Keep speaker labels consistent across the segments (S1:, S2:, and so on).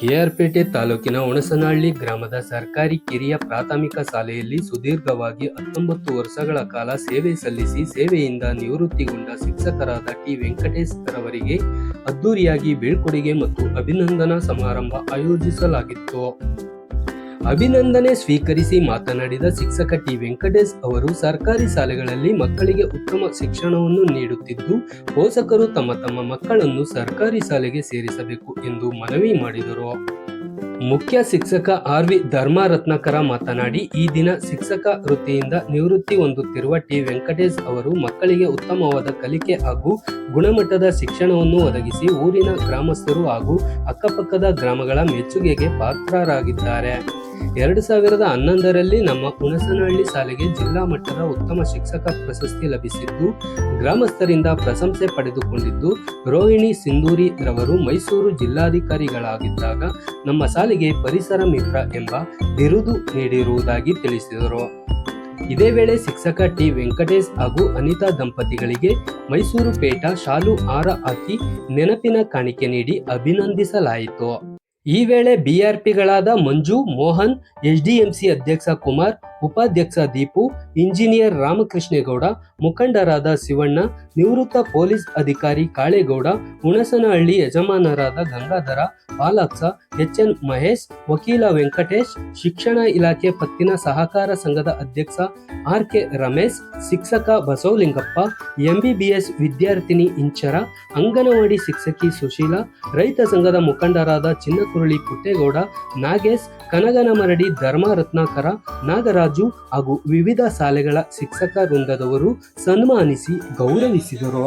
S1: ಕೆಆರ್ಪೇಟೆ ತಾಲೂಕಿನ ಹುಣಸನಹಳ್ಳಿ ಗ್ರಾಮದ ಸರ್ಕಾರಿ ಕಿರಿಯ ಪ್ರಾಥಮಿಕ ಶಾಲೆಯಲ್ಲಿ ಸುದೀರ್ಘವಾಗಿ ಹತ್ತೊಂಬತ್ತು ವರ್ಷಗಳ ಕಾಲ ಸೇವೆ ಸಲ್ಲಿಸಿ ಸೇವೆಯಿಂದ ನಿವೃತ್ತಿಗೊಂಡ ಶಿಕ್ಷಕರಾದ ಟಿ. ವೆಂಕಟೇಶ್ ರವರಿಗೆ ಅದ್ದೂರಿಯಾಗಿ ಬೀಳ್ಕೊಡುಗೆ ಮತ್ತು ಅಭಿನಂದನಾ ಸಮಾರಂಭ ಆಯೋಜಿಸಲಾಗಿತ್ತು. ಅಭಿನಂದನೆ ಸ್ವೀಕರಿಸಿ ಮಾತನಾಡಿದ ಶಿಕ್ಷಕ ಟಿ. ವೆಂಕಟೇಶ್ ಅವರು, ಸರ್ಕಾರಿ ಶಾಲೆಗಳಲ್ಲಿ ಮಕ್ಕಳಿಗೆ ಉತ್ತಮ ಶಿಕ್ಷಣವನ್ನು ನೀಡುತ್ತಿದ್ದು, ಪೋಷಕರು ತಮ್ಮ ತಮ್ಮ ಮಕ್ಕಳನ್ನು ಸರ್ಕಾರಿ ಶಾಲೆಗೆ ಸೇರಿಸಬೇಕು ಎಂದು ಮನವಿ ಮಾಡಿದರು. ಮುಖ್ಯ ಶಿಕ್ಷಕ ಆರ್. ವಿ. ಧರ್ಮರತ್ನಾಕರ ಮಾತನಾಡಿ, ಈ ದಿನ ಶಿಕ್ಷಕ ವೃತ್ತಿಯಿಂದ ನಿವೃತ್ತಿ ಹೊಂದುತ್ತಿರುವ ಟಿ. ವೆಂಕಟೇಶ್ ಅವರು ಮಕ್ಕಳಿಗೆ ಉತ್ತಮವಾದ ಕಲಿಕೆ ಹಾಗೂ ಗುಣಮಟ್ಟದ ಶಿಕ್ಷಣವನ್ನು ಒದಗಿಸಿ ಊರಿನ ಗ್ರಾಮಸ್ಥರು ಹಾಗೂ ಅಕ್ಕಪಕ್ಕದ ಗ್ರಾಮಗಳ ಮೆಚ್ಚುಗೆಗೆ ಪಾತ್ರರಾಗಿದ್ದಾರೆ. ಎರಡು ಸಾವಿರದ ಹನ್ನೊಂದರಲ್ಲಿ ನಮ್ಮ ಹುಣಸನಹಳ್ಳಿ ಶಾಲೆಗೆ ಜಿಲ್ಲಾ ಮಟ್ಟದ ಉತ್ತಮ ಶಿಕ್ಷಕ ಪ್ರಶಸ್ತಿ ಲಭಿಸಿದ್ದು, ಗ್ರಾಮಸ್ಥರಿಂದ ಪ್ರಶಂಸೆ ಪಡೆದುಕೊಂಡಿದ್ದು, ರೋಹಿಣಿ ಸಿಂಧೂರಿ ರವರು ಮೈಸೂರು ಜಿಲ್ಲಾಧಿಕಾರಿಗಳಾಗಿದ್ದಾಗ ನಮ್ಮ ಶಾಲೆಗೆ ಪರಿಸರ ಮಿತ್ರ ಎಂಬ ಬಿರುದು ನೀಡಿರುವುದಾಗಿ ತಿಳಿಸಿದರು. ಇದೇ ವೇಳೆ ಶಿಕ್ಷಕ ಟಿ. ವೆಂಕಟೇಶ್ ಹಾಗೂ ಅನಿತಾ ದಂಪತಿಗಳಿಗೆ ಮೈಸೂರು ಪೇಟ ಶಾಲು ಹಾರ ಹಾಕಿ ನೆನಪಿನ ಕಾಣಿಕೆ ನೀಡಿ ಅಭಿನಂದಿಸಲಾಯಿತು. ಈ ವೇಳೆ ಬಿಆರ್ಪಿಗಳಾದ ಮಂಜು ಮೋಹನ್ ಎಚ್ಡಿಎಂಸಿ ಅಧ್ಯಕ್ಷ ಕುಮಾರ್ ಉಪಾಧ್ಯಕ್ಷ ದೀಪು, ಇಂಜಿನಿಯರ್ ರಾಮಕೃಷ್ಣೇಗೌಡ, ಮುಖಂಡರಾದ ಶಿವಣ್ಣ, ನಿವೃತ್ತ ಪೊಲೀಸ್ ಅಧಿಕಾರಿ ಕಾಳೇಗೌಡ, ಹುಣಸನಹಳ್ಳಿ ಯಜಮಾನರಾದ ಗಂಗಾಧರ, ಪಾಲಾಕ್ಷ, ಎಚ್ಎನ್ ಮಹೇಶ್, ವಕೀಲ ವೆಂಕಟೇಶ್, ಶಿಕ್ಷಣ ಇಲಾಖೆ ಪತ್ತಿನ ಸಹಕಾರ ಸಂಘದ ಅಧ್ಯಕ್ಷ ಆರ್ ಕೆ ರಮೇಶ್, ಶಿಕ್ಷಕ ಬಸವಲಿಂಗಪ್ಪ, ಎಂಬಿಬಿಎಸ್ ವಿದ್ಯಾರ್ಥಿನಿ ಇಂಚರ, ಅಂಗನವಾಡಿ ಶಿಕ್ಷಕಿ ಸುಶೀಲಾ, ರೈತ ಸಂಘದ ಮುಖಂಡರಾದ ಚಿನ್ನಕುರಳಿ ಪುಟ್ಟೇಗೌಡ, ನಾಗೇಶ್, ಕನಗನಮರಡಿ ಧರ್ಮ ರತ್ನಾಕರ ನಾಗರಾಜು ಹಾಗೂ ವಿವಿಧ ಶಾಲೆಗಳ ಶಿಕ್ಷಕ ವೃಂದದವರು ಸನ್ಮಾನಿಸಿ ಗೌರವಿಸಿದರು.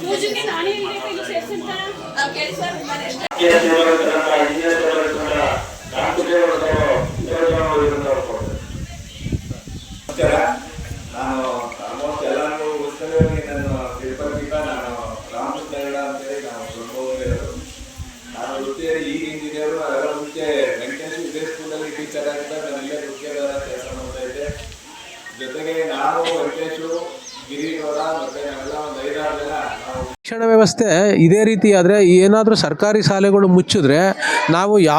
S2: ಪೂಜೆಗೆ ನಾನೇ ಇಲ್ಲೇ ಕೈ ಸೇರ್ಸಿಂತ
S3: ನಮಸ್ಕಾರ ನಾನು ಆಲ್ಮೋಸ್ಟ್ ಎಲ್ಲಾನು ಉತ್ಸವ ನಾನು ತಿರುಪತಿಗ ನಾನು ರಾಮಕೃಷ್ಣ ಹೆಗಡ ಅಂತೇಳಿ ನಾವು ಸುಲಭವಾಗಿರೋದು ನಾನು ವೃತ್ತಿಯಲ್ಲಿ ಈಗ ಇಂಜಿನಿಯರು ಅದರ ಮುಂಚೆ ವೆಂಕಟೇಶ್ ವಿದ್ಯಾ ಸ್ಕೂಲಲ್ಲಿ ಟೀಚರ್ ಆಗಿದ್ದ ನಾನು ಇಲ್ಲೇ ವೃತ್ತಿಯರ ಕೆಲಸ ಮಾಡ್ತಾ ಇದ್ದೆ ಜೊತೆಗೆ ನಾನು ವೆಂಕಟೇಶು ಗಿರಿಗೌಡ ಮತ್ತೆ ನಾವೆಲ್ಲ ಒಂದು ಐದಾರು ಜನ ನಾವು
S4: ಶಿಕ್ಷಣ ವ್ಯವಸ್ಥೆ ಇದೇ ರೀತಿ ಆದರೆ ಏನಾದರೂ ಸರ್ಕಾರಿ ಶಾಲೆಗಳು ಮುಚ್ಚಿದ್ರೆ ನಾವು ಯಾ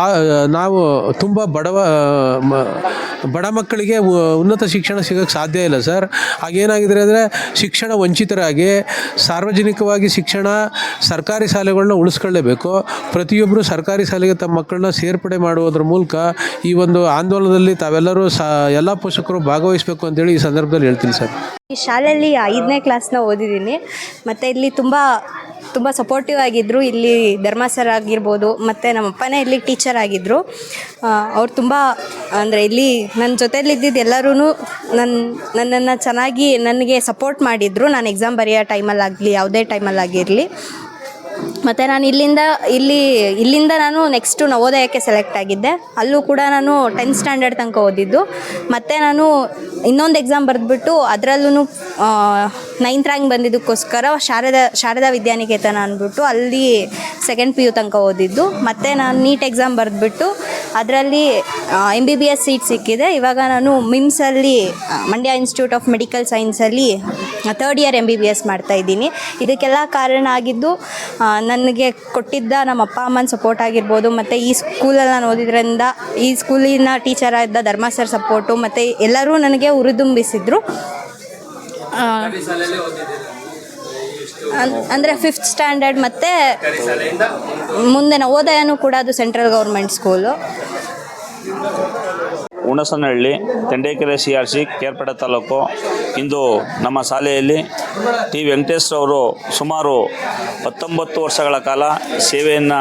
S4: ನಾವು ತುಂಬ ಬಡವ ಬಡ ಮಕ್ಕಳಿಗೆ ಉನ್ನತ ಶಿಕ್ಷಣ ಸಿಗೋಕ್ಕೆ ಸಾಧ್ಯ ಇಲ್ಲ, ಸರ್. ಹಾಗೇನಾಗಿದೆ ಅಂದರೆ ಶಿಕ್ಷಣ ವಂಚಿತರಾಗಿ ಸಾರ್ವಜನಿಕವಾಗಿ ಶಿಕ್ಷಣ ಸರ್ಕಾರಿ ಶಾಲೆಗಳನ್ನ ಉಳಿಸ್ಕೊಳ್ಳೇಬೇಕು. ಪ್ರತಿಯೊಬ್ಬರು ಸರ್ಕಾರಿ ಶಾಲೆಗೆ ತಮ್ಮ ಮಕ್ಕಳನ್ನ ಸೇರ್ಪಡೆ ಮಾಡುವುದರ ಮೂಲಕ ಈ ಒಂದು ಆಂದೋಲನದಲ್ಲಿ ತಾವೆಲ್ಲರೂ ಎಲ್ಲ ಪೋಷಕರು ಭಾಗವಹಿಸಬೇಕು ಅಂತೇಳಿ ಈ ಸಂದರ್ಭದಲ್ಲಿ ಹೇಳ್ತೀನಿ, ಸರ್.
S5: ಈ ಶಾಲೆಯಲ್ಲಿ ಐದನೇ ಕ್ಲಾಸ್ನ ಓದಿದ್ದೀನಿ. ಮತ್ತು ಇಲ್ಲಿ ತುಂಬ ತುಂಬ ಸಪೋರ್ಟಿವ್ ಆಗಿದ್ದರು ಇಲ್ಲಿ ಧರ್ಮ ಸರ್ ಆಗಿರ್ಬೋದು, ಮತ್ತು ನಮ್ಮ ಅಪ್ಪನೇ ಇಲ್ಲಿ ಟೀಚರ್ ಆಗಿದ್ದರು ಅವ್ರು ತುಂಬ, ಅಂದರೆ ಇಲ್ಲಿ ನನ್ನ ಜೊತೆಲಿದ್ದಿದ್ದು ಎಲ್ಲರೂ ನನ್ನ ನನ್ನನ್ನು ಚೆನ್ನಾಗಿ ನನಗೆ ಸಪೋರ್ಟ್ ಮಾಡಿದರು. ನಾನು ಎಕ್ಸಾಮ್ ಬರೆಯೋ ಟೈಮಲ್ಲಾಗಲಿ ಯಾವುದೇ ಟೈಮಲ್ಲಾಗಿರಲಿ ಮತ್ತು ನಾನು ಇಲ್ಲಿಂದ ಇಲ್ಲಿ ಇಲ್ಲಿಂದ ನಾನು ನೆಕ್ಸ್ಟು ನವೋದಯಕ್ಕೆ ಸೆಲೆಕ್ಟ್ ಆಗಿದ್ದೆ. ಅಲ್ಲೂ ಕೂಡ ನಾನು ಟೆಂತ್ ಸ್ಟ್ಯಾಂಡರ್ಡ್ ತನಕ ಓದಿದ್ದು. ಮತ್ತು ನಾನು ಇನ್ನೊಂದು ಎಕ್ಸಾಮ್ ಬರೆದ್ಬಿಟ್ಟು ಅದರಲ್ಲೂ ನೈನ್ತ್ ರ್ಯಾಂಕ್ ಬಂದಿದ್ದಕ್ಕೋಸ್ಕರ ಶಾರದಾ ಶಾರದಾ ವಿದ್ಯಾನಿಕೇತನ ಅಂದ್ಬಿಟ್ಟು ಅಲ್ಲಿ ಸೆಕೆಂಡ್ ಪಿ ಯು ತನಕ ಓದಿದ್ದು. ಮತ್ತು ನಾನು ನೀಟ್ ಎಕ್ಸಾಮ್ ಬರೆದ್ಬಿಟ್ಟು ಅದರಲ್ಲಿ M B B S seat ಸಿಕ್ಕಿದೆ. ಇವಾಗ ನಾನು ಮಿಮ್ಸಲ್ಲಿ Mandya institute of medical ಸೈನ್ಸಲ್ಲಿ third year M B B S ಮಾಡ್ತಾಯಿದ್ದೀನಿ ಇದಕ್ಕೆಲ್ಲ ಕಾರಣ ಆಗಿದ್ದು ಆ, ನನಗೆ ಕೊಟ್ಟಿದ್ದ ನಮ್ಮ ಅಪ್ಪ ಅಮ್ಮನ ಸಪೋರ್ಟ್ ಆಗಿರ್ಬೋದು, ಮತ್ತು ಈ ಸ್ಕೂಲಲ್ಲಿ ನಾನು ಓದಿದ್ರಿಂದ ಈ ಸ್ಕೂಲಿನ ಟೀಚರ್ ಆಗಿದ್ದ ಧರ್ಮ ಸರ್ ಸಪೋರ್ಟು ಮತ್ತು ಎಲ್ಲರೂ ನನಗೆ ಹುರಿದುಂಬಿಸಿದ್ರು ಅಂದರೆ ಫಿಫ್ತ್ ಸ್ಟ್ಯಾಂಡರ್ಡ್ ಮತ್ತು ಮುಂದೆ ನವೋದಯನೂ ಕೂಡ ಅದು central government school
S6: Hunasanahalli Tendekere C R C Kerpete taluk. ಇಂದು ನಮ್ಮ ಶಾಲೆಯಲ್ಲಿ ಟಿ ವೆಂಕಟೇಶ್ರವರು ಸುಮಾರು ಹತ್ತೊಂಬತ್ತು ವರ್ಷಗಳ ಕಾಲ ಸೇವೆಯನ್ನು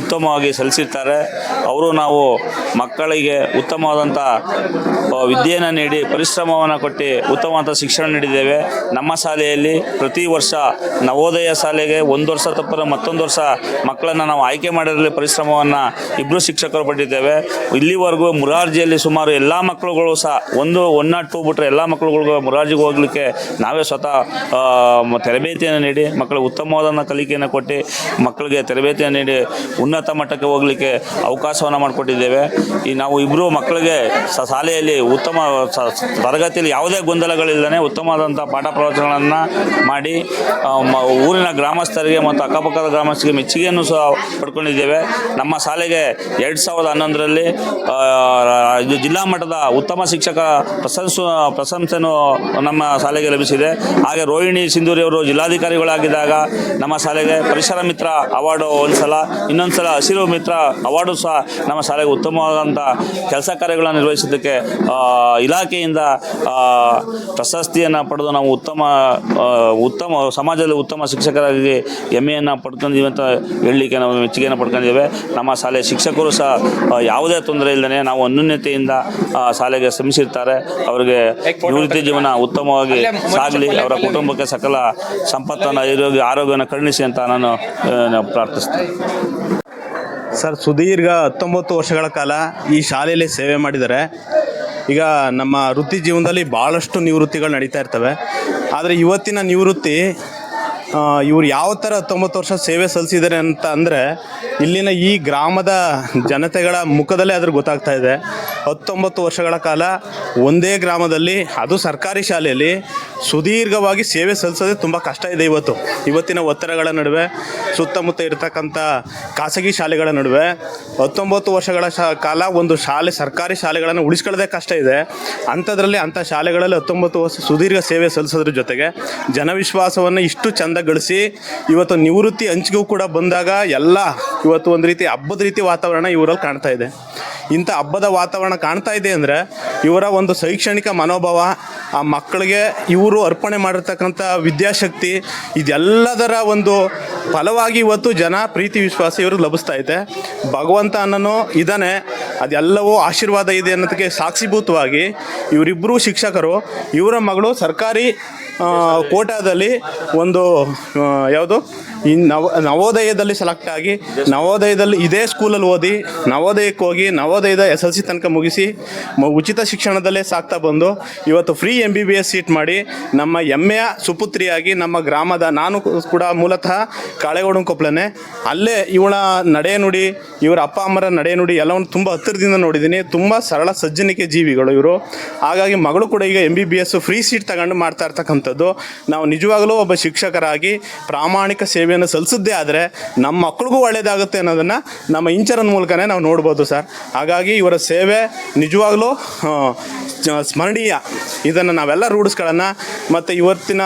S6: ಉತ್ತಮವಾಗಿ ಸಲ್ಲಿಸಿರ್ತಾರೆ. ಅವರು ನಾವು ಮಕ್ಕಳಿಗೆ ಉತ್ತಮವಾದಂಥ ವಿದ್ಯೆಯನ್ನು ನೀಡಿ, ಪರಿಶ್ರಮವನ್ನು ಕೊಟ್ಟು ಉತ್ತಮವಾದ ಶಿಕ್ಷಣ ನೀಡಿದ್ದೇವೆ. ನಮ್ಮ ಶಾಲೆಯಲ್ಲಿ ಪ್ರತಿ ವರ್ಷ ನವೋದಯ ಶಾಲೆಗೆ ಒಂದು ವರ್ಷ ತಪ್ಪದ ಮತ್ತೊಂದು ವರ್ಷ ಮಕ್ಕಳನ್ನು ನಾವು ಆಯ್ಕೆ ಮಾಡಿರಲಿ, ಪರಿಶ್ರಮವನ್ನು ಇಬ್ಬರು ಶಿಕ್ಷಕರು ಪಟ್ಟಿದ್ದೇವೆ. ಇಲ್ಲಿವರೆಗೂ ಮುರಾರ್ಜಿಯಲ್ಲಿ ಸುಮಾರು ಎಲ್ಲ ಮಕ್ಕಳುಗಳು ಸಹ ಒಂದು ಒನ್ ನಾಟ್ ಟೂ ಬಿಟ್ಟರೆ ಎಲ್ಲ ಮಕ್ಕಳುಗಳಿಗೂ ಮುರಾರ್ಜಿಗೆ ಹೋಗಲಿಕ್ಕೆ ನಾವೇ ಸ್ವತಃ ತರಬೇತಿಯನ್ನು ನೀಡಿ, ಮಕ್ಕಳು ಉತ್ತಮವಾದ ಕಲಿಕೆಯನ್ನು ಕೊಟ್ಟು, ಮಕ್ಕಳಿಗೆ ತರಬೇತಿಯನ್ನು ನೀಡಿ ಉನ್ನತ ಮಟ್ಟಕ್ಕೆ ಹೋಗಲಿಕ್ಕೆ ಅವಕಾಶವನ್ನು ಮಾಡಿಕೊಟ್ಟಿದ್ದೇವೆ. ಈ ನಾವು ಇಬ್ಬರು ಮಕ್ಕಳಿಗೆ ಸ- ಶಾಲೆಯಲ್ಲಿ ಉತ್ತಮ ತರಗತಿಯಲ್ಲಿ ಯಾವುದೇ ಗೊಂದಲಗಳಿಲ್ಲದೆ ಉತ್ತಮವಾದಂಥ ಪಾಠ ಪ್ರವಚನಗಳನ್ನು ಮಾಡಿ ಊರಿನ ಗ್ರಾಮಸ್ಥರಿಗೆ ಮತ್ತು ಅಕ್ಕಪಕ್ಕದ ಗ್ರಾಮಸ್ಥರಿಗೆ ಮೆಚ್ಚುಗೆಯನ್ನು ಸಹ ಪಡ್ಕೊಂಡಿದ್ದೇವೆ. ನಮ್ಮ ಶಾಲೆಗೆ ಎರಡು ಸಾವಿರದ ಹನ್ನೊಂದರಲ್ಲಿ ಇದು ಜಿಲ್ಲಾ ಮಟ್ಟದ ಉತ್ತಮ ಶಿಕ್ಷಕ ಪ್ರಶಂಸ ಪ್ರಶಂಸೆಯನ್ನು ನಮ್ಮ ಶಾಲೆಗೆ ಲಭಿಸಿದೆ. ಹಾಗೆ ರೋಹಿಣಿ ಸಿಂಧೂರಿ ಅವರು ಜಿಲ್ಲಾಧಿಕಾರಿಗಳಾಗಿದ್ದಾಗ ನಮ್ಮ ಶಾಲೆಗೆ ಪರಿಸರ ಮಿತ್ರ ಅವಾರ್ಡು ಒಂದು ಸಲ ಇನ್ನೊಂದು ಸಲ ಹಸಿರು ಮಿತ್ರ ಅವಾರ್ಡು ಸಹ ನಮ್ಮ ಶಾಲೆಗೆ ಉತ್ತಮವಾದಂಥ ಕೆಲಸ ಕಾರ್ಯಗಳನ್ನು ನಿರ್ವಹಿಸಿದ್ದಕ್ಕೆ ಇಲಾಖೆಯಿಂದ ಪ್ರಶಸ್ತಿಯನ್ನು ಪಡೆದು ನಾವು ಉತ್ತಮ ಉತ್ತಮ, ಸಮಾಜದಲ್ಲಿ ಉತ್ತಮ ಶಿಕ್ಷಕರಾಗಿ ಹೆಮ್ಮೆಯನ್ನು ಪಡ್ಕೊಂಡಿದ್ದೀವಿ ಅಂತ ಹೇಳಲಿಕ್ಕೆ ನಾವು ಮೆಚ್ಚುಗೆಯನ್ನು ಪಡ್ಕೊಂಡಿದ್ದೇವೆ. ನಮ್ಮ ಶಾಲೆ ಶಿಕ್ಷಕರು ಸಹ ಯಾವುದೇ ತೊಂದರೆ ಇಲ್ಲದೆ ನಾವು ಅನ್ಯೂನ್ಯತೆಯಿಂದ ಆ, ಶಾಲೆಗೆ ಶ್ರಮಿಸಿರ್ತಾರೆ. ಅವರಿಗೆ ನಿವೃತ್ತಿ ಜೀವನ ಉತ್ತಮವಾಗಿ ಸಾಗಲಿ ಅವರ ಕುಟುಂಬಕ್ಕೆ ಸಕಲ ಸಂಪತ್ತನ್ನು ಆರೋಗ್ಯ ಆರೋಗ್ಯವನ್ನು ಕರುಣಿಸಿ ಅಂತ ನಾನು ಪ್ರಾರ್ಥಿಸ್ತೇನೆ.
S7: ಸರ್ ಸುದೀರ್ಘ ಹತ್ತೊಂಬತ್ತು ವರ್ಷಗಳ ಕಾಲ ಈ ಶಾಲೆಯಲ್ಲಿ ಸೇವೆ ಮಾಡಿದ್ದಾರೆ. ಈಗ ನಮ್ಮ ವೃತ್ತಿ ಜೀವನದಲ್ಲಿ ಭಾಳಷ್ಟು ನಿವೃತ್ತಿಗಳು ನಡೀತಾ ಇರ್ತವೆ. ಆದರೆ ಇವತ್ತಿನ ನಿವೃತ್ತಿ ಇವ್ರು ಯಾವ ಥರ ಹತ್ತೊಂಬತ್ತು ವರ್ಷ ಸೇವೆ ಸಲ್ಲಿಸಿದ್ದಾರೆ ಅಂತ ಅಂದರೆ ಇಲ್ಲಿನ ಈ ಗ್ರಾಮದ ಜನತೆಗಳ ಮುಖದಲ್ಲೇ ಅದ್ರ ಗೊತ್ತಾಗ್ತಾ ಇದೆ. ಹತ್ತೊಂಬತ್ತು ವರ್ಷಗಳ ಕಾಲ ಒಂದೇ ಗ್ರಾಮದಲ್ಲಿ, ಅದು ಸರ್ಕಾರಿ ಶಾಲೆಯಲ್ಲಿ ಸುದೀರ್ಘವಾಗಿ ಸೇವೆ ಸಲ್ಲಿಸೋದೇ ತುಂಬ ಕಷ್ಟ ಇದೆ ಇವತ್ತು. ಇವತ್ತಿನ ಒತ್ತಡಗಳ ನಡುವೆ, ಸುತ್ತಮುತ್ತ ಇರತಕ್ಕಂಥ ಖಾಸಗಿ ಶಾಲೆಗಳ ನಡುವೆ ಹತ್ತೊಂಬತ್ತು ವರ್ಷಗಳ ಕಾಲ ಒಂದು ಶಾಲೆ, ಸರ್ಕಾರಿ ಶಾಲೆಗಳನ್ನು ಉಳಿಸ್ಕೊಳ್ಳೋದೇ ಕಷ್ಟ ಇದೆ. ಅಂಥದ್ರಲ್ಲಿ ಅಂಥ ಶಾಲೆಗಳಲ್ಲಿ ಹತ್ತೊಂಬತ್ತು ವರ್ಷ ಸುದೀರ್ಘ ಸೇವೆ ಸಲ್ಲಿಸೋದ್ರ ಜೊತೆಗೆ ಜನವಿಶ್ವಾಸವನ್ನು ಇಷ್ಟು ಚಂದ ಗಳಿಸಿ ಇವತ್ತು ನಿವೃತ್ತಿ ಹಂಚಿಗೂ ಕೂಡ ಬಂದಾಗ ಎಲ್ಲ ಇವತ್ತು ಒಂದು ರೀತಿ ಹಬ್ಬದ ರೀತಿ ವಾತಾವರಣ ಇವರಲ್ಲಿ ಕಾಣ್ತಾ ಇದೆ. ಇಂಥ ಹಬ್ಬದ ವಾತಾವರಣ ಕಾಣ್ತಾ ಇದೆ ಅಂದರೆ ಇವರ ಒಂದು ಶೈಕ್ಷಣಿಕ ಮನೋಭಾವ, ಆ ಮಕ್ಕಳಿಗೆ ಇವರು ಅರ್ಪಣೆ ಮಾಡಿರ್ತಕ್ಕಂಥ ವಿದ್ಯಾಶಕ್ತಿ, ಇದೆಲ್ಲದರ ಒಂದು ಫಲವಾಗಿ ಇವತ್ತು ಜನ ಪ್ರೀತಿ, ವಿಶ್ವಾಸ ಇವರು ಲಭಿಸ್ತಾ ಇದೆ. ಭಗವಂತ ಅನ್ನೋನು ಇದ್ದಾನೆ ಅದೆಲ್ಲವೂ ಆಶೀರ್ವಾದ ಇದೆ ಅನ್ನೋದಕ್ಕೆ ಸಾಕ್ಷಿಭೂತವಾಗಿ ಇವರಿಬ್ಬರು ಶಿಕ್ಷಕರು, ಇವರ ಮಗಳು ಸರ್ಕಾರಿ ಕೋಟಾದಲ್ಲಿ ಒಂದು ಯಾವುದು? ಈ ನವ, ನವೋದಯದಲ್ಲಿ ಸೆಲೆಕ್ಟ್ ಆಗಿ ನವೋದಯದಲ್ಲಿ ಇದೇ ಸ್ಕೂಲಲ್ಲಿ ಓದಿ ನವೋದಯಕ್ಕೆ ಹೋಗಿ ನವೋದಯದ ಎಸ್ ಎಲ್ ಸಿ ತನಕ ಮುಗಿಸಿ ಮ- ಉಚಿತ ಶಿಕ್ಷಣದಲ್ಲೇ ಸಾಕ್ತಾ ಬಂದು ಇವತ್ತು free M B B S seat ಮಾಡಿ ನಮ್ಮ ಹೆಮ್ಮೆಯ ಸುಪುತ್ರಿಯಾಗಿ ನಮ್ಮ ಗ್ರಾಮದ ನಾನು ಕೂಡ ಮೂಲತಃ ಕಾಳೆಗೋಡು ಕೊಪ್ಪಳನೆ ಅಲ್ಲೇ ಇವಳ ನಡೆ ನುಡಿ, ಇವರ ಅಪ್ಪ ಅಮ್ಮರ ನಡೆ ನುಡಿ ಎಲ್ಲವನ್ನು ತುಂಬ ಹತ್ತಿರದಿಂದ ನೋಡಿದ್ದೀನಿ. ತುಂಬ ಸರಳ ಸಜ್ಜನಿಕೆ ಜೀವಿಗಳು ಇವರು. ಹಾಗಾಗಿ ಮಗಳು ಕೂಡ ಈಗ M B B S free seat ತಗೊಂಡು ಮಾಡ್ತಾ ಇರ್ತಕ್ಕಂಥದ್ದು. ನಾವು ನಿಜವಾಗಲೂ ಒಬ್ಬ ಶಿಕ್ಷಕರಾಗಿ ಪ್ರಾಮಾಣಿಕ ಸೇವೆಯನ್ನು ಸಲ್ಲಿಸಿದ್ದೇ ಆದರೆ ನಮ್ಮ ಮಕ್ಕಳಿಗೂ ಒಳ್ಳೆಯದಾಗುತ್ತೆ ಅನ್ನೋದನ್ನು ನಮ್ಮ ಇಂಚರನ್ ಮೂಲಕನೇ ನಾವು ನೋಡ್ಬೋದು ಸರ್. ಹಾಗಾಗಿ ಇವರ ಸೇವೆ ನಿಜವಾಗ್ಲೂ ಸ್ಮರಣೀಯ. ಇದನ್ನು ನಾವೆಲ್ಲ ರೂಢಿಸ್ಕೊಳ್ಳೋಣ. ಮತ್ತು ಇವತ್ತಿನ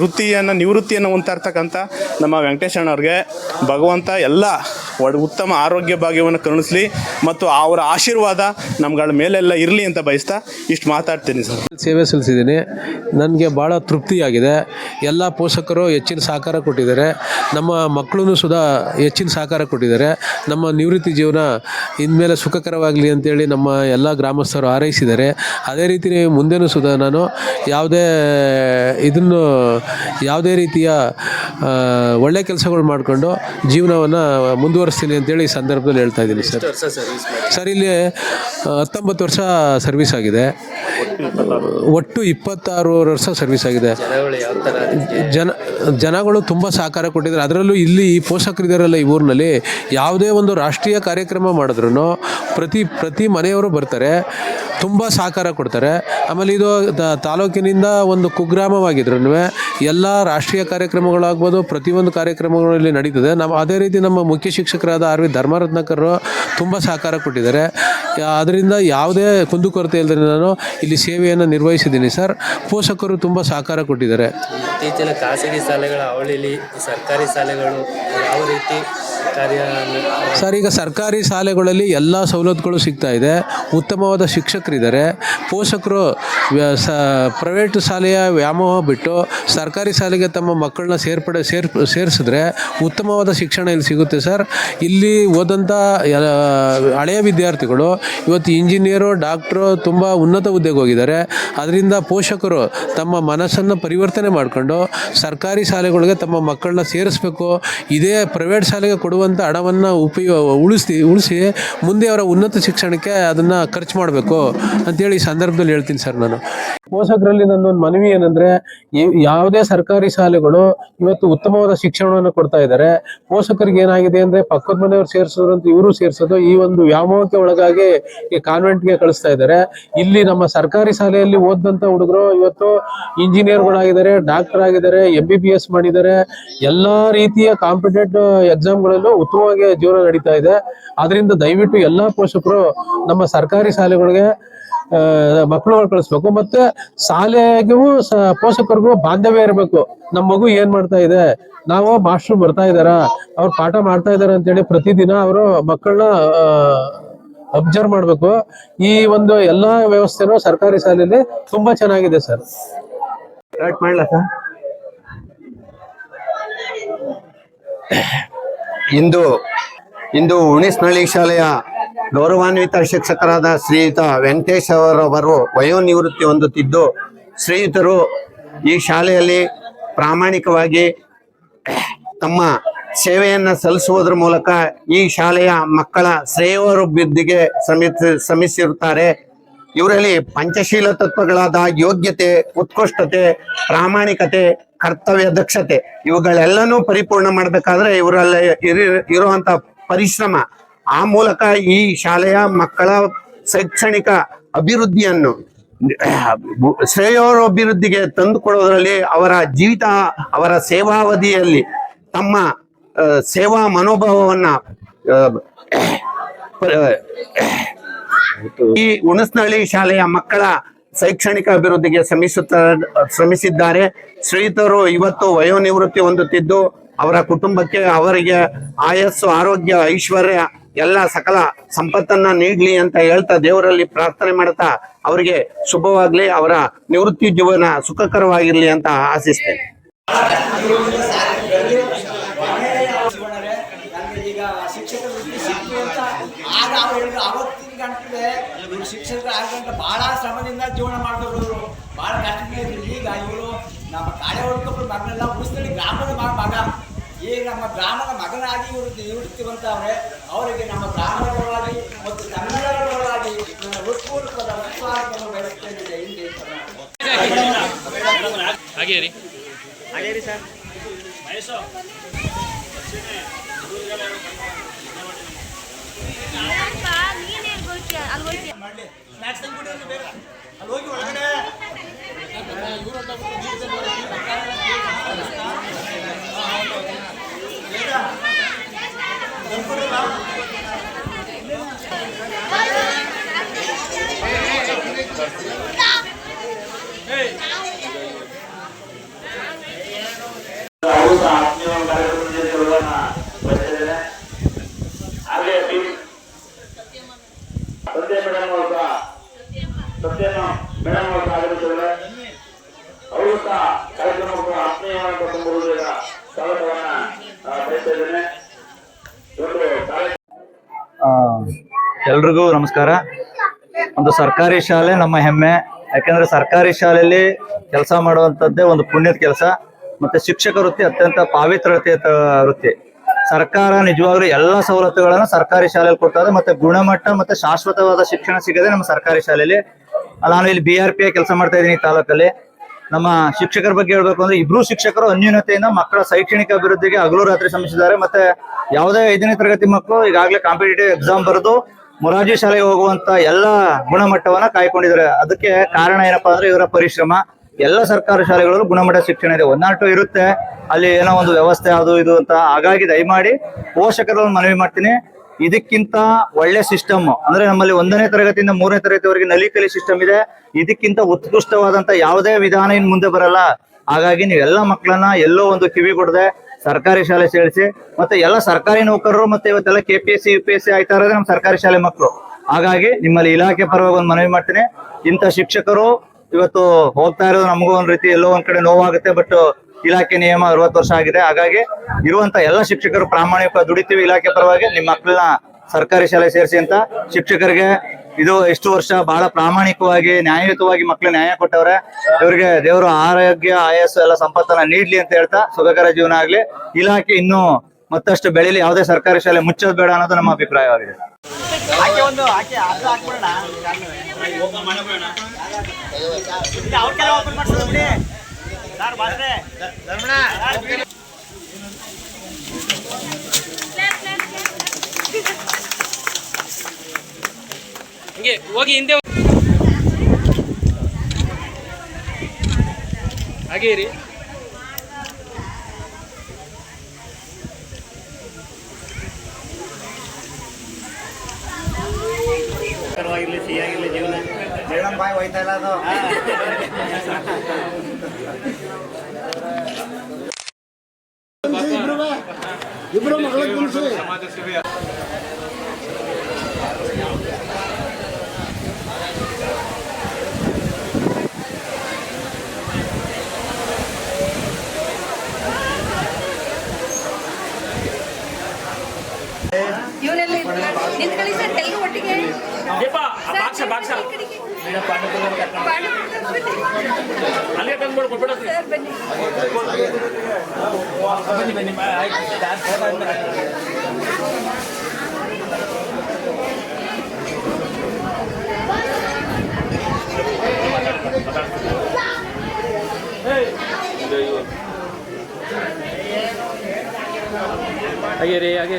S7: ವೃತ್ತಿಯನ್ನು, ನಿವೃತ್ತಿಯನ್ನು ಹೊಂದ್ತಾ ಇರ್ತಕ್ಕಂಥ ನಮ್ಮ ವೆಂಕಟೇಶಣ್ಣವ್ರಿಗೆ ಭಗವಂತ ಎಲ್ಲ ಒಡ್, ಉತ್ತಮ ಆರೋಗ್ಯ ಭಾಗ್ಯವನ್ನು ಕರುಣಿಸಲಿ ಮತ್ತು ಅವರ ಆಶೀರ್ವಾದ ನಮ್ಗಳ ಮೇಲೆಲ್ಲ ಇರಲಿ ಅಂತ ಬಯಸ್ತಾ ಇಷ್ಟು ಮಾತಾಡ್ತೀನಿ ಸರ್.
S4: ಸೇವೆ ಸಲ್ಲಿಸಿದ್ದೀನಿ. ನನಗೆ ಭಾಳ ತೃಪ್ತಿಯಾಗಿದೆ. ಎಲ್ಲ ಪೋಷಕರು ಹೆಚ್ಚಿನ ಸಹಕಾರ ಕೊಟ್ಟಿದ್ದಾರೆ. ನಮ್ಮ ಮಕ್ಕಳೂ ಸುದಾ ಹೆಚ್ಚಿನ ಸಹಕಾರ ಕೊಟ್ಟಿದ್ದಾರೆ. ನಮ್ಮ ನಿವೃತ್ತಿ ಜೀವನ ಇನ್ಮೇಲೆ ಸುಖಕರವಾಗಲಿ ಅಂತೇಳಿ ನಮ್ಮ ಎಲ್ಲ ಗ್ರಾಮಸ್ಥರು ಹಾರೈಸಿದ್ದಾರೆ. ಅದೇ ರೀತಿ ಮುಂದೆನೂ ಸುದಾ ನಾನು ಯಾವುದೇ ಇದನ್ನು ಯಾವುದೇ ರೀತಿಯ ಒಳ್ಳೆ ಕೆಲಸಗಳು ಮಾಡಿಕೊಂಡು ಜೀವನವನ್ನು ಮುಂದುವರಿಸ್ತೀನಿ ಅಂತೇಳಿ ಈ ಸಂದರ್ಭದಲ್ಲಿ ಹೇಳ್ತಾ ಇದ್ದೀನಿ ಸರ್. ಸರ್ ಇಲ್ಲಿ ಹತ್ತೊಂಬತ್ತು ವರ್ಷ ಸರ್ವಿಸ್ ಆಗಿದೆ. ಒಟ್ಟು ಇಪ್ಪತ್ತಾರು ವರ್ಷ ಸರ್ವಿಸ್ ಆಗಿದೆ. ಜನ ಜನಗಳು ತುಂಬ ಸಹಕಾರ ಕೊಟ್ಟಿದ್ದಾರೆ. ಅದರಲ್ಲೂ ಇಲ್ಲಿ ಪೋಷಕರಿದ್ದಾರಲ್ಲ ಈ ಊರಿನಲ್ಲಿ, ಯಾವುದೇ ಒಂದು ರಾಷ್ಟ್ರೀಯ ಕಾರ್ಯಕ್ರಮ ಮಾಡಿದ್ರು ಪ್ರತಿ ಪ್ರತಿ ಮನೆಯವರು ಬರ್ತಾರೆ, ತುಂಬ ಸಹಕಾರ ಕೊಡ್ತಾರೆ. ಆಮೇಲೆ ಇದು ತಾಲೂಕಿನಿಂದ ಒಂದು ಕುಗ್ರಾಮವಾಗಿದ್ರು ಎಲ್ಲ ರಾಷ್ಟ್ರೀಯ ಕಾರ್ಯಕ್ರಮಗಳಾಗ್ಬೋದು ಪ್ರತಿಯೊಂದು ಕಾರ್ಯಕ್ರಮಗಳಲ್ಲಿ ನಡೀತದೆ. ನಮ್ಮ, ಅದೇ ರೀತಿ ನಮ್ಮ ಮುಖ್ಯ ಶಿಕ್ಷಕರಾದ ಆರ್ ವಿ ಧರ್ಮರತ್ನಕರು ತುಂಬ ಸಹಕಾರ ಕೊಟ್ಟಿದ್ದಾರೆ. ಅದರಿಂದ ಯಾವುದೇ ಕುಂದುಕೊರತೆ ಇಲ್ಲದೆ ನಾನು ಇಲ್ಲಿ ಸೇವೆಯನ್ನು ನಿರ್ವಹಿಸಿದ್ದೀನಿ ಸರ್. ಪೋಷಕರು ತುಂಬ ಸಹಕಾರ ಕೊಟ್ಟಿದ್ದಾರೆ.
S1: ಇತ್ತೀಚಿನ ಖಾಸಗಿ ಶಾಲೆಗಳ ಅವಳಿಲಿ ಸರ್ಕಾರಿ ಶಾಲೆಗಳು ಯಾವ ರೀತಿ
S4: ಸರ್, ಈಗ ಸರ್ಕಾರಿ ಶಾಲೆಗಳಲ್ಲಿ ಎಲ್ಲ ಸವಲತ್ತುಗಳು ಸಿಗ್ತಾ ಇದೆ. ಉತ್ತಮವಾದ ಶಿಕ್ಷಕರಿದ್ದಾರೆ. ಪೋಷಕರು ಸ, ಪ್ರೈವೇಟ್ ಶಾಲೆಯ ವ್ಯಾಮೋಹ ಬಿಟ್ಟು ಸರ್ಕಾರಿ ಶಾಲೆಗೆ ತಮ್ಮ ಮಕ್ಕಳನ್ನ ಸೇರ್ಪಡೆ, ಸೇರ್, ಸೇರಿಸಿದ್ರೆ ಉತ್ತಮವಾದ ಶಿಕ್ಷಣ ಇಲ್ಲಿ ಸಿಗುತ್ತೆ ಸರ್. ಇಲ್ಲಿ ಓದಂಥ ಹಳೆಯ ವಿದ್ಯಾರ್ಥಿಗಳು, ಇವತ್ತು ಇಂಜಿನಿಯರು, ಡಾಕ್ಟ್ರು ತುಂಬ ಉನ್ನತ ಹುದ್ದೆಗೆ ಹೋಗಿದ್ದಾರೆ. ಅದರಿಂದ ಪೋಷಕರು ತಮ್ಮ ಮನಸ್ಸನ್ನು ಪರಿವರ್ತನೆ ಮಾಡಿಕೊಂಡು ಸರ್ಕಾರಿ ಶಾಲೆಗಳಿಗೆ ತಮ್ಮ ಮಕ್ಕಳನ್ನ ಸೇರಿಸ್ಬೇಕು ಇದೇ ಪ್ರೈವೇಟ್ ಶಾಲೆಗೆ ಕೊಡುವಂಥ ಹಣವನ್ನು ಉಪಯೋಗ ಉಳಿಸಿ ಉಳಿಸಿ ಮುಂದೆ ಅವರ ಉನ್ನತ ಶಿಕ್ಷಣಕ್ಕೆ ಅದನ್ನು ಖರ್ಚು ಮಾಡಬೇಕು. ಅಂತೇಳಿ ಈ ಸಂದರ್ಭದಲ್ಲಿ ಹೇಳ್ತೀನಿ ಸರ್ ನಾನು. ಪೋಷಕರಲ್ಲಿ ನನ್ನೊಂದು ಮನವಿ ಏನಂದ್ರೆ ಯಾವುದೇ ಸರ್ಕಾರಿ ಶಾಲೆಗಳು ಇವತ್ತು ಉತ್ತಮವಾದ ಶಿಕ್ಷಣವನ್ನು ಕೊಡ್ತಾ ಇದ್ದಾರೆ. ಪೋಷಕರಿಗೆ ಏನಾಗಿದೆ ಅಂದ್ರೆ ಪಕ್ಕದ ಮನೆಯವರು ಸೇರಿಸೋದು ಅಂತ ಇವರು ಸೇರಿಸೋದು ಈ ಒಂದು ವ್ಯಾಮೋಹಕ್ಕೆ ಒಳಗಾಗಿ ಈ ಕಾನ್ವೆಂಟ್ಗೆ ಕಳಿಸ್ತಾ ಇದ್ದಾರೆ. ಇಲ್ಲಿ ನಮ್ಮ ಸರ್ಕಾರಿ ಶಾಲೆಯಲ್ಲಿ ಓದಿದಂತ ಹುಡುಗರು ಇವತ್ತು ಇಂಜಿನಿಯರ್ಗಳಾಗಿದ್ದಾರೆ ಡಾಕ್ಟರ್ ಆಗಿದ್ದಾರೆ ಎಂ ಬಿ ಬಿ ಎಸ್ ಮಾಡಿದ್ದಾರೆ. ಎಲ್ಲಾ ರೀತಿಯ ಕಾಂಪಿಟೇಟಿವ್ ಎಕ್ಸಾಮ್ಗಳಲ್ಲೂ ಉತ್ತಮವಾಗಿ ಜೀವನ ನಡೀತಾ ಇದೆ. ಅದರಿಂದ ದಯವಿಟ್ಟು ಎಲ್ಲಾ ಪೋಷಕರು ನಮ್ಮ ಸರ್ಕಾರಿ ಶಾಲೆಗಳಿಗೆ ಮಕ್ಕಳುಗಳು ಕಳಿಸ್ಬೇಕು. ಮತ್ತೆ ಶಾಲೆಗೂ ಪೋಷಕರಿಗೂ ಬಾಂಧವ್ಯ ಇರಬೇಕು. ನಮ್ಮ ಮಗು ಏನ್ ಮಾಡ್ತಾ ಇದೆ? ನಾವು ಮಾಸ್ಟರ್ ಬರ್ತಾ ಇದಾರ ಅವ್ರು ಪಾಠ ಮಾಡ್ತಾ ಇದಾರೆ ಅಂತೇಳಿ ಪ್ರತಿದಿನ ಅವರು ಮಕ್ಕಳನ್ನ ಅಬ್ಸರ್ವ್ ಮಾಡ್ಬೇಕು. ಈ ಒಂದು ಎಲ್ಲಾ ವ್ಯವಸ್ಥೆನೂ ಸರ್ಕಾರಿ ಶಾಲೆಯಲ್ಲಿ ತುಂಬಾ ಚೆನ್ನಾಗಿದೆ ಸರ್.
S8: ಸ್ಟಾರ್ಟ್ ಮಾಡ್ಲಾ ಸರ್ ಇಂದು ಇಂದು ಉಣಿಸ್ನಳ್ಳಿ ಶಾಲೆಯ ಗೌರವಾನ್ವಿತ ಶಿಕ್ಷಕರಾದ ಶ್ರೀಯುತ ವೆಂಕಟೇಶ್ ಅವರವರು ವಯೋನಿವೃತ್ತಿ ಹೊಂದುತ್ತಿದ್ದು, ಶ್ರೀಯುತರು ಈ ಶಾಲೆಯಲ್ಲಿ ಪ್ರಾಮಾಣಿಕವಾಗಿ ತಮ್ಮ ಸೇವೆಯನ್ನು ಸಲ್ಲಿಸುವುದರ ಮೂಲಕ ಈ ಶಾಲೆಯ ಮಕ್ಕಳ ಶ್ರೇಯೋಭಿವೃದ್ಧಿಗೆ ಶ್ರಮಿಸಿ ಶ್ರಮಿಸಿರುತ್ತಾರೆ. ಇವರಲ್ಲಿ ಪಂಚಶೀಲ ತತ್ವಗಳಾದ ಯೋಗ್ಯತೆ, ಉತ್ಕೃಷ್ಟತೆ, ಪ್ರಾಮಾಣಿಕತೆ, ಕರ್ತವ್ಯ ದಕ್ಷತೆ ಇವುಗಳೆಲ್ಲನೂ ಪರಿಪೂರ್ಣ ಮಾಡಬೇಕಾದ್ರೆ ಇವರಲ್ಲಿ ಇರಿ- ಇರುವಂತ ಪರಿಶ್ರಮ ಆ ಮೂಲಕ ಈ ಶಾಲೆಯ ಮಕ್ಕಳ ಶೈಕ್ಷಣಿಕ ಅಭಿವೃದ್ಧಿಯನ್ನು ಶ್ರೇಯೋಭಿವೃದ್ಧಿಗೆ ತಂದುಕೊಡೋದ್ರಲ್ಲಿ ಅವರ ಜೀವಿತ, ಅವರ ಸೇವಾವಧಿಯಲ್ಲಿ ತಮ್ಮ ಸೇವಾ ಮನೋಭಾವವನ್ನ ಈ ಹುಣಸ್ನಹಳ್ಳಿ ಶಾಲೆಯ ಮಕ್ಕಳ ಶೈಕ್ಷಣಿಕ ಅಭಿವೃದ್ಧಿಗೆ ಶ್ರಮಿಸುತ್ತ, ಶ್ರಮಿಸಿದ್ದಾರೆ. ಶ್ರೀತರು ಇವತ್ತು ವಯೋನಿವೃತ್ತಿ ಹೊಂದುತ್ತಿದ್ದು ಅವರ ಕುಟುಂಬಕ್ಕೆ ಅವರಿಗೆ ಆಯಸ್ಸು, ಆರೋಗ್ಯ, ಐಶ್ವರ್ಯ ಎಲ್ಲ ಸಕಲ ಸಂಪತ್ತನ್ನ ನೀಡ್ಲಿ ಅಂತ ಹೇಳ್ತಾ ದೇವರಲ್ಲಿ ಪ್ರಾರ್ಥನೆ ಮಾಡ್ತಾ ಅವರಿಗೆ ಶುಭವಾಗ್ಲಿ, ಅವರ ನಿವೃತ್ತಿ ಜೀವನ ಸುಖಕರವಾಗಿರ್ಲಿ ಅಂತ ಆಶಿಸ್ತೇನೆ.
S9: ಶಿಕ್ಷಕರು ಬಹಳ ಶ್ರಮದಿಂದ ಜೀವನ ಮಾಡಿದ್ರು ಬಹಳ ಕಷ್ಟ ಈಗ ಇವರು ನಮ್ಮ ಕಾಳೆ ಹೊಡ್ಕೊಂಡು ಮಗನೆಲ್ಲ ಉಳಿಸ್ತಾರೆ ಗ್ರಾಮದ ಮಗ. ಈಗ ನಮ್ಮ ಬ್ರಾಹ್ಮಣ ಮಗನಾಗಿ ಇವರು ನಿವೃತ್ತಿ ಬಂತವ್ರೆ ಅವರಿಗೆ ನಮ್ಮ ಗ್ರಾಮದ ಪರವಾಗಿ ಮತ್ತು ಕನ್ನಡದ ಪರವಾಗಿ ನನ್ನ ಹೃತ್ಪೂರ್ವಕದ ವಿಶ್ವಾಸವನ್ನು ಬೆಳೆಸ್ತೇನೆ ಹಿಂದೆ ಅಲ್ಲಿ ಹೋಗಿ ಒಳಗಡೆ
S6: ಅವರು ಸಹ ಆತ್ಮೀಯ ಕಾರ್ಯಕ್ರಮದ ಜೊತೆ ಇರುವುದನ್ನ ಬಯಸಿದ್ದೇನೆ ಹಾಗೆ ಪಿ ಸಂಧ್ಯಾ ಮೇಡಮ್ ಅವರು ಸಹ ಸತ್ಯನ ಮೇಡಮ್ ಅವರು ಸಹ ಆಗಮಿಸಿದ್ದಾರೆ ಅವರು ಸಹ ಕಾರ್ಯಕ್ರಮಕ್ಕೆ ಆತ್ಮೀಯವಾದ ತುಂಬುವುದರ ಸ್ವಾಗತವನ್ನ ಆ, ಬಯಸ್ತಾ ಇದ್ದೇನೆ ಇವತ್ತು ಕಾರ್ಯಕ್ರಮ
S10: ಆ, ಎಲ್ರಿಗೂ ನಮಸ್ಕಾರ. ಒಂದು ಸರ್ಕಾರಿ ಶಾಲೆ ನಮ್ಮ ಹೆಮ್ಮೆ. ಯಾಕೆಂದ್ರೆ ಸರ್ಕಾರಿ ಶಾಲೆಯಲ್ಲಿ ಕೆಲಸ ಮಾಡುವಂತದ್ದೇ ಒಂದು ಪುಣ್ಯದ ಕೆಲಸ. ಮತ್ತೆ ಶಿಕ್ಷಕ ವೃತ್ತಿ ಅತ್ಯಂತ ಪಾವಿತ್ರ ವೃತ್ತಿ ಸರ್ಕಾರ ನಿಜವಾಗ್ಲೂ ಎಲ್ಲ ಸವಲತ್ತುಗಳನ್ನ ಸರ್ಕಾರಿ ಶಾಲೆಯಲ್ಲಿ ಕೊಡ್ತಾರೆ ಮತ್ತೆ ಗುಣಮಟ್ಟ ಮತ್ತೆ ಶಾಶ್ವತವಾದ ಶಿಕ್ಷಣ ಸಿಗದೆ ನಮ್ಮ ಸರ್ಕಾರಿ ಶಾಲೆಯಲ್ಲಿ. ನಾನು ಇಲ್ಲಿ ಬಿ ಆರ್ ಪಿ ಕೆಲಸ ಮಾಡ್ತಾ ಇದ್ದೀನಿ ತಾಲೂಕಲ್ಲಿ. ನಮ್ಮ ಶಿಕ್ಷಕರ ಬಗ್ಗೆ ಹೇಳ್ಬೇಕು ಅಂದ್ರೆ ಇಬ್ರು ಶಿಕ್ಷಕರು ಅನ್ಯೂನತೆಯಿಂದ ಮಕ್ಕಳ ಶೈಕ್ಷಣಿಕ ಅಭಿವೃದ್ಧಿಗೆ ಹಗಲು ರಾತ್ರಿ ಶ್ರಮಿಸಿದ್ದಾರೆ. ಮತ್ತೆ ಯಾವುದೇ ಐದನೇ ತರಗತಿ ಮಕ್ಕಳು ಈಗಾಗಲೇ ಕಾಂಪಿಟೇಟಿವ್ ಎಕ್ಸಾಮ್ ಬರೆದು ಮೊರಾರ್ಜಿ ಶಾಲೆಗೆ ಹೋಗುವಂತ ಎಲ್ಲ ಗುಣಮಟ್ಟವನ್ನ ಕಾಯ್ಕೊಂಡಿದ್ದಾರೆ. ಅದಕ್ಕೆ ಕಾರಣ ಏನಪ್ಪಾ ಅಂದ್ರೆ ಇವರ ಪರಿಶ್ರಮ. ಎಲ್ಲ ಸರ್ಕಾರಿ ಶಾಲೆಗಳಲ್ಲೂ ಗುಣಮಟ್ಟ ಶಿಕ್ಷಣ ಇದೆ. ಒನ್ ಆರ್ ಟು ಇರುತ್ತೆ. ಅಲ್ಲಿ ಏನೋ ಒಂದು ವ್ಯವಸ್ಥೆ ಅದು ಇದು ಅಂತ ಹಾಗಾಗಿ ದಯಮಾಡಿ ಪೋಷಕರನ್ನು ಮನವಿ ಮಾಡ್ತೀನಿ. ಇದಕ್ಕಿಂತ ಒಳ್ಳೆ ಸಿಸ್ಟಮ್ ಅಂದ್ರೆ ನಮ್ಮಲ್ಲಿ ಒಂದನೇ ತರಗತಿಯಿಂದ ಮೂರನೇ ತರಗತಿವರೆಗೆ ನಲಿ ಕಲಿ ಸಿಸ್ಟಮ್ ಇದೆ. ಇದಕ್ಕಿಂತ ಉತ್ಕೃಷ್ಟವಾದಂತ ಯಾವುದೇ ವಿಧಾನ ಇನ್ ಮುಂದೆ ಬರಲ್ಲ. ಹಾಗಾಗಿ ನೀವೆಲ್ಲ ಮಕ್ಕಳನ್ನ ಎಲ್ಲೋ ಒಂದು ಕಿವಿ ಕೊಡದೆ ಸರ್ಕಾರಿ ಶಾಲೆ ಸೇರಿಸಿ, ಮತ್ತೆ ಎಲ್ಲ ಸರ್ಕಾರಿ ನೌಕರರು ಮತ್ತೆ ಇವತ್ತೆಲ್ಲ K P S C U P S C ಆಯ್ತಾ ಇರೋದೇ ನಮ್ಮ ಸರ್ಕಾರಿ ಶಾಲೆ ಮಕ್ಕಳು. ಹಾಗಾಗಿ ನಿಮ್ಮಲ್ಲಿ ಇಲಾಖೆ ಪರವಾಗಿ ಒಂದು ಮನವಿ ಮಾಡ್ತೀನಿ. ಇಂಥ ಶಿಕ್ಷಕರು ಇವತ್ತು ಹೋಗ್ತಾ ಇರೋದು ನಮಗೂ ಒಂದ್ ರೀತಿ ಎಲ್ಲೋ ಒಂದ್ ಕಡೆ ನೋವಾಗುತ್ತೆ ಬಟ್ ಇಲಾಖೆ ನಿಯಮ ಅರವತ್ತು ವರ್ಷ ಆಗಿದೆ. ಹಾಗಾಗಿ ಇರುವಂತ ಎಲ್ಲ ಶಿಕ್ಷಕರು ಪ್ರಾಮಾಣಿಕ ದುಡಿತೀವಿ ಇಲಾಖೆ ಪರವಾಗಿ. ನಿಮ್ಮ ಮಕ್ಕಳನ್ನ ಸರ್ಕಾರಿ ಶಾಲೆ ಸೇರಿಸಿ ಅಂತ ಶಿಕ್ಷಕರಿಗೆ ಇದು ಎಷ್ಟು ವರ್ಷ ಬಹಳ ಪ್ರಾಮಾಣಿಕವಾಗಿ ನ್ಯಾಯಯುತವಾಗಿ ಮಕ್ಕಳು ನ್ಯಾಯ ಕೊಟ್ಟವ್ರೆ. ಇವರಿಗೆ ದೇವರು ಆರೋಗ್ಯ ಆಯಸ್ಸು ಎಲ್ಲ ಸಂಪತ್ತನ್ನ ನೀಡ್ಲಿ ಅಂತ ಹೇಳ್ತಾ ಸುಖಕರ ಜೀವನ ಆಗ್ಲಿ. ಇಲಾಖೆ ಇನ್ನು ಮತ್ತಷ್ಟು ಬೆಳೀಲಿ ಯಾವುದೇ ಸರ್ಕಾರಿ ಶಾಲೆ ಮುಚ್ಚೋದು ಬೇಡ ಅನ್ನೋದು ನಮ್ಮ ಅಭಿಪ್ರಾಯವಾಗಿದೆ.
S9: ಆಕೆ
S1: ಹಿಂಗೆ ಹೋಗಿ ಹಿಂದೆ ಹಾಗೆ. ಇರಿ.
S9: ಮೇಡಮ್ ಬಾಯ್ ಹೋಯ್ತಾ ಇಲ್ಲ ಅದು.
S5: ಇವನೆಲ್ಲ ದ್ರಾಕ್ಷ ಅಲ್ಲೇ ತಂದು ಮಾಡಿ ಕೊಟ್ಬಿಡ ಬನ್ನಿ ಬನ್ನಿ
S11: ಹಾಗೆ ರೀ ಹಾಗೆ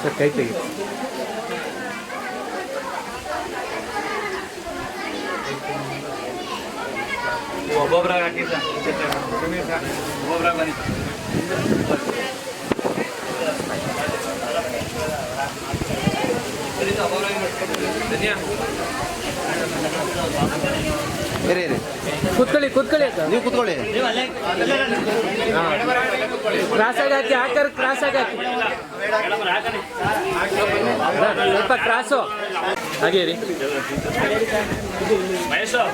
S11: ಸರ್ ಕೈ ತೆಗಿ
S12: ಒಬ್ಬೊಬ್ರಾಗ ಹಾಕಿ ಸರ್ ಒಬ್ಬೊಬ್ರಾಗ ಬನ್ನಿ
S11: ಕೂತ್ಕೊಳ್ಳಿ ಕೂತ್ಕೊಳ್ಳಿ ಅಂತ
S12: ನೀವು ಕುತ್ಕೊಳ್ಳಿ
S11: ಕ್ರಾಸ್ ಆಗಿ ಹಾಕಿ ಹಾಕರ್ ಕ್ರಾಸ್ ಆಗಿ ಹಾಕಿ ಸ್ವಲ್ಪ ಕ್ರಾಸು ಹಾಗೆ ರೀ
S13: ಮಹೇಶು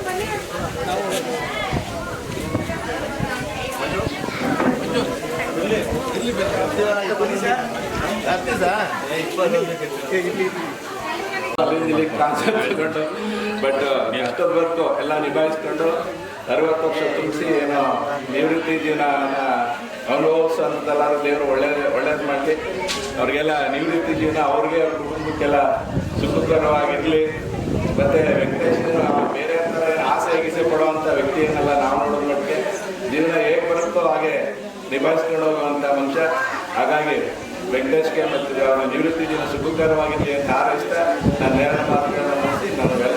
S3: ಅಲ್ಲಿ ಎಷ್ಟು ತಗೊಂಡು ಬಟ್ ಕಷ್ಟದವರೆಗೂ ಎಲ್ಲ ನಿಭಾಯಿಸ್ಕೊಂಡು ಅರವತ್ತು ವರ್ಷ ತುಂಬಿಸಿ ಏನೋ ನಿವೃತ್ತಿ ಜೀವನ ಅನುಭವಿಸೋಂಥಲ್ಲಾರು ದೇವರು ಒಳ್ಳೆ ಒಳ್ಳೇದು ಮಾಡಿ ಅವ್ರಿಗೆಲ್ಲ ನಿವೃತ್ತಿ ಜೀವನ ಅವ್ರಿಗೆ ಅವ್ರ ಕುಟುಂಬಕ್ಕೆಲ್ಲ ಸುಖಕರವಾಗಿರಲಿ. ಮತ್ತು ವೆಂಕಟೇಶ್ ಬೇರೆ ಥರ ಆಸೆ ಗೀಸೆ ಪಡುವಂಥ ವ್ಯಕ್ತಿಯನ್ನೆಲ್ಲ ನಾವು ನೋಡೋದು ಮಟ್ಟಿಗೆ ಜೀವನ ಹೇಗೆ ಬರುತ್ತೋ ಹಾಗೆ ನಿಭಾಯಿಸ್ಕೊಂಡು ಹೋಗುವಂಥ ಮನುಷ್ಯ. ಹಾಗಾಗಿ ವೆಂಕಟೇಶ್ಗೆ ಮತ್ತು ಅವರ ನಿವೃತ್ತಿ ದಿನ ಸುಖಕರವಾಗಿದೆ ಅಂತ ಹಾರೈಸ್ತಾ ನನ್ನ ನೇರ ಮಾತುಗಳನ್ನು ನಡೆಸಿ ನಾನು